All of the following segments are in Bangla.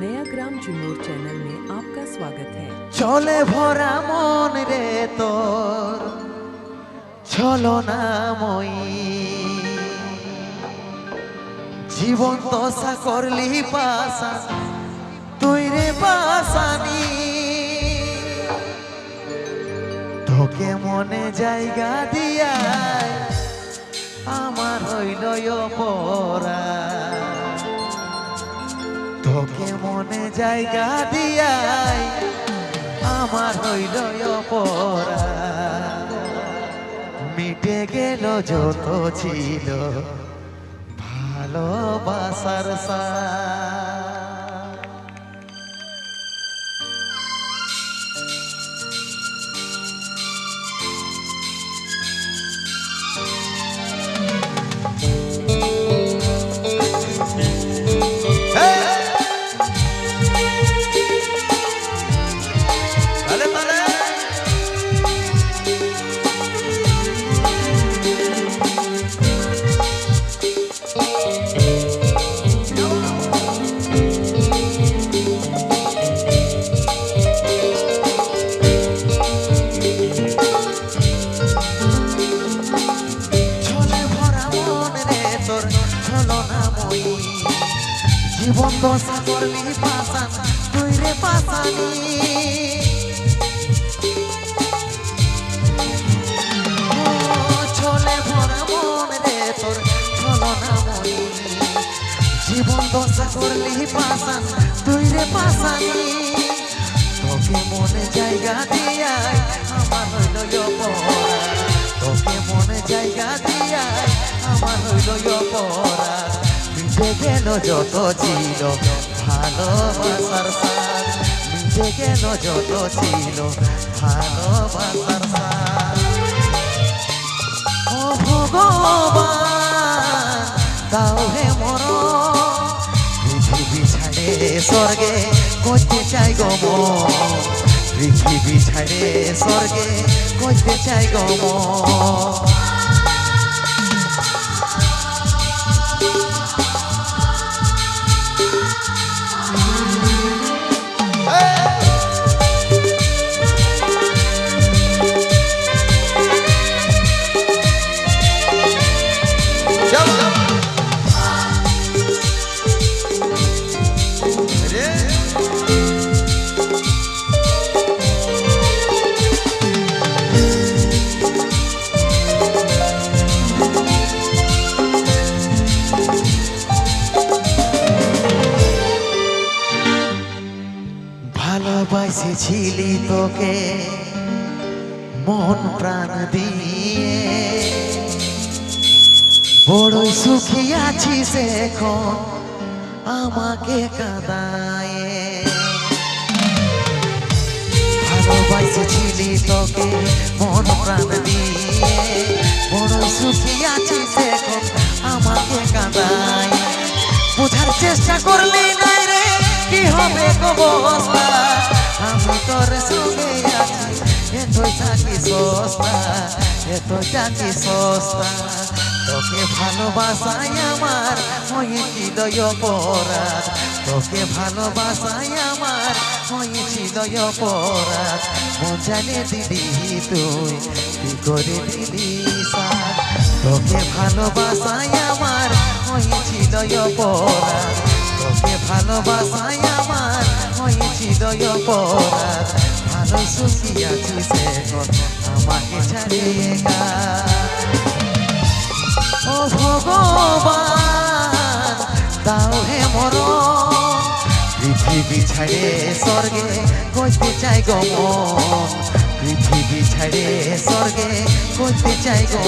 नया ग्राम जुमोर चैनल में आपका स्वागत है চলে ভরা মন রে তোর চলো না মই জীবন দশা করলি পাশা তুই রে বাসানি তোকে মনে জায়গা দিয়া আমার হইল পরা তোকে মনে জায়গা দিয়াই আমার হইল মিটে গেল যত ছিল ভালোবাসার সা দশা করলি পাশান তুই রে পাশানি ছলে ভরা মন রে তোর ছলো না মই জীবন দশা করলি পাশান তুই রে পাশানি তোকে মনে জায়গা দিয়াই আমার হইল তোকে মনে জায়গা দিয়াই আমার হইল পড়া মিটে গেল যত ছিল, ভালোবাসার সার মিটে গেল যত ছিল, ভালোবাসার সার মর। পৃথিবী ছাড়ে স্বর্গে করতে চাই গো মন। পৃথিবী ছাড়ে স্বর্গে করতে চাই গো ভালোবাসেছিলি তোকে, মন প্রাণ দিয়ে। বড়ই সুখী আছিস এখন আমাকে কাঁদায়। ভালোবাসেছিলি তোকে, মন প্রাণ দিয়ে। বড়ই সুখী আছিস এখন আমাকে কাঁদায়। বোঝার চেষ্টা করলি নাই রে, কি হবে অবস্থা আমি তোর সঙ্গে আছি, এতই থাকি সস্তা, এতই থাকি সস্তা। তোকে ভালোবাসাই আমার হয়েছিল অপরাধ। তোকে ভালোবাসাই আমার হয়েছিল অপরাধ। মন জানে দিদি তুই, কি করে দিলি তোকে ভালোবাসাই আমার হয়েছিল অপরাধ। তোকে ভালোবাসাই আমার। হয়েছিল অপরাধ, ভালো সুখী আছিস আমাকে ছাড়িয়ে ও ভগবান, দাও হে মর পৃথিবী ছাড়ে স্বর্গে কইতে চাই গো মন। পৃথিবী ছাড়ে স্বর্গে কইতে চাই গো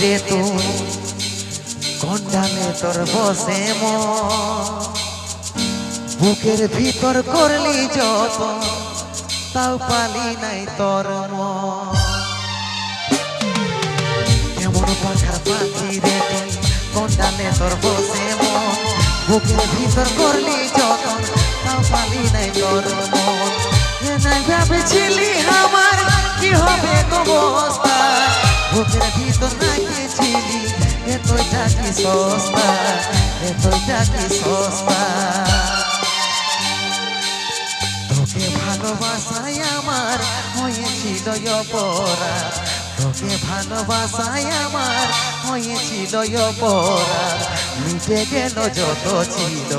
রে তুই? কন্ডালে তোর বসে বুকের ভিতর করলি যত তাও পালি নাই তোর পাখি রে কন্ডালে তোর বসে বুকের ভিতর করলি যত তাও পালি নাই তোর মন। নাই আমার কি হবে অবস্থা বুকের ভিতর নাকিছিলি এ তোইটা কি সস্তা এ তোইটা কি সস্তা? তোকে ভালোবাসায় আমার হয়েছিল অপরাধ। তোকে ভালোবাসায় আমার হয়েছিল অপরাধ। মিটে গেল যত ছিল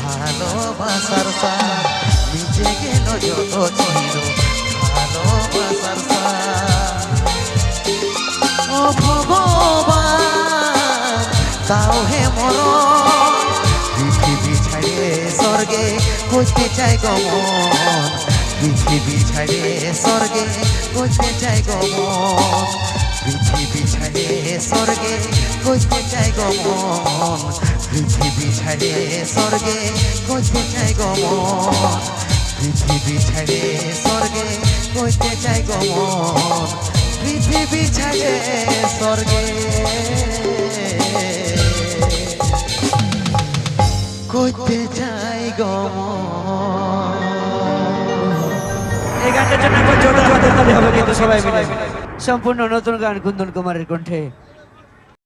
ভালোবাসার সাথ মিটে গেল যত ছিল ভালোবাসার তাও হে মরণ। পৃথিবী ছাড়ে স্বর্গে করতে চাই গমন পৃথিবী ছাড়ে স্বর্গে করতে চাই গমন পৃথিবী ছাড়ে স্বর্গে করতে চাই গমন পৃথিবী ছাড়ে স্বর্গে করতে চাই গমন পৃথিবী ছাড়ে স্বর্গে করতে চাই গমন পৃথিবী স্বর্গে। করতে গম এই সবাই সম্পূর্ণ নতুন গান কুন্দন কুমারের কণ্ঠে।